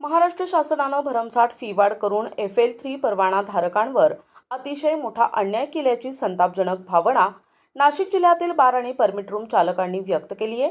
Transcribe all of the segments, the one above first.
महाराष्ट्र शासनानं भरमसाठ फीवाढ करून एफ एल थ्री परवाना धारकांवर अतिशय मोठा अन्याय केल्याची संतापजनक भावना नाशिक जिल्ह्यातील बार आणि परमिट रूम चालकांनी व्यक्त केली आहे.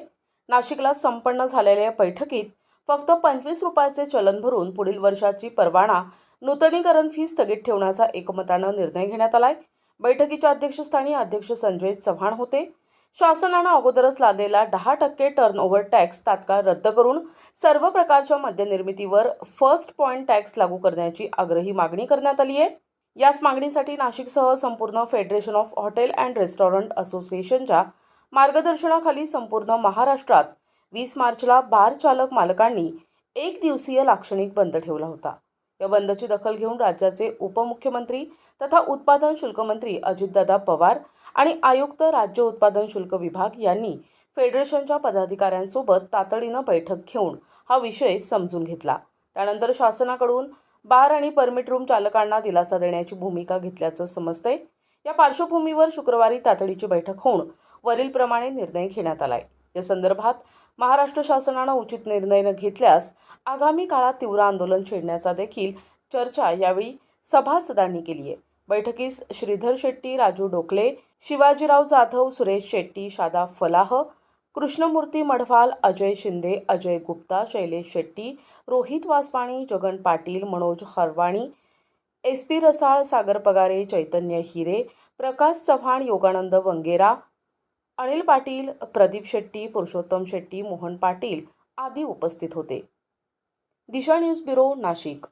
नाशिकला संपन्न झालेल्या बैठकीत फक्त पंचवीस रुपयाचे चलन भरून पुढील वर्षाची परवाना नूतनीकरण फी स्थगित ठेवण्याचा एकमतानं निर्णय घेण्यात आलाय. बैठकीच्या अध्यक्षस्थानी अध्यक्ष संजय चव्हाण होते. शासनानं अगोदरच लादलेला दहा टक्के टर्नओव्हर टॅक्स तात्काळ रद्द करून सर्व प्रकारच्या मद्यनिर्मितीवर फर्स्ट पॉईंट टॅक्स लागू करण्याची आग्रही मागणी करण्यात आली आहे. याच मागणीसाठी नाशिकसह संपूर्ण federation of hotel and restaurant असोसिएशनच्या मार्गदर्शनाखाली संपूर्ण महाराष्ट्रात वीस मार्चला बार चालक मालकांनी एक दिवसीय लाक्षणिक बंद ठेवला होता. या बंदची दखल घेऊन राज्याचे उपमुख्यमंत्री तथा उत्पादन शुल्क मंत्री अजितदादा पवार आणि आयुक्त राज्य उत्पादन शुल्क विभाग यांनी फेडरेशनच्या पदाधिकाऱ्यांसोबत तातडीनं बैठक घेऊन हा विषय समजून घेतला. त्यानंतर शासनाकडून बार आणि परमिट रूम चालकांना दिलासा देण्याची भूमिका घेतल्याचं समजतंय. या पार्श्वभूमीवर शुक्रवारी तातडीची बैठक होऊन वरीलप्रमाणे निर्णय घेण्यात आलाय. या संदर्भात महाराष्ट्र शासनानं उचित निर्णय न घेतल्यास आगामी काळात तीव्र आंदोलन छेडण्याचा देखील चर्चा यावेळी सभासदांनी केली आहे बैठकीस श्रीधर शेट्टी राजू डोकले शिवाजीराव जाधव सुरेश शेट्टी शादा फलाह कृष्णमूर्ती मढवाल अजय शिंदे अजय गुप्ता शैलेश शेट्टी रोहित वासवाणी जगन पाटील मनोज हरवाणी एस पी रसाळ सागर पगारे चैतन्य हिरे प्रकाश चव्हाण योगानंद वंगेरा अनिल पाटील प्रदीप शेट्टी पुरुषोत्तम शेट्टी मोहन पाटील आदी उपस्थित होते. Disha news bureau Nashik.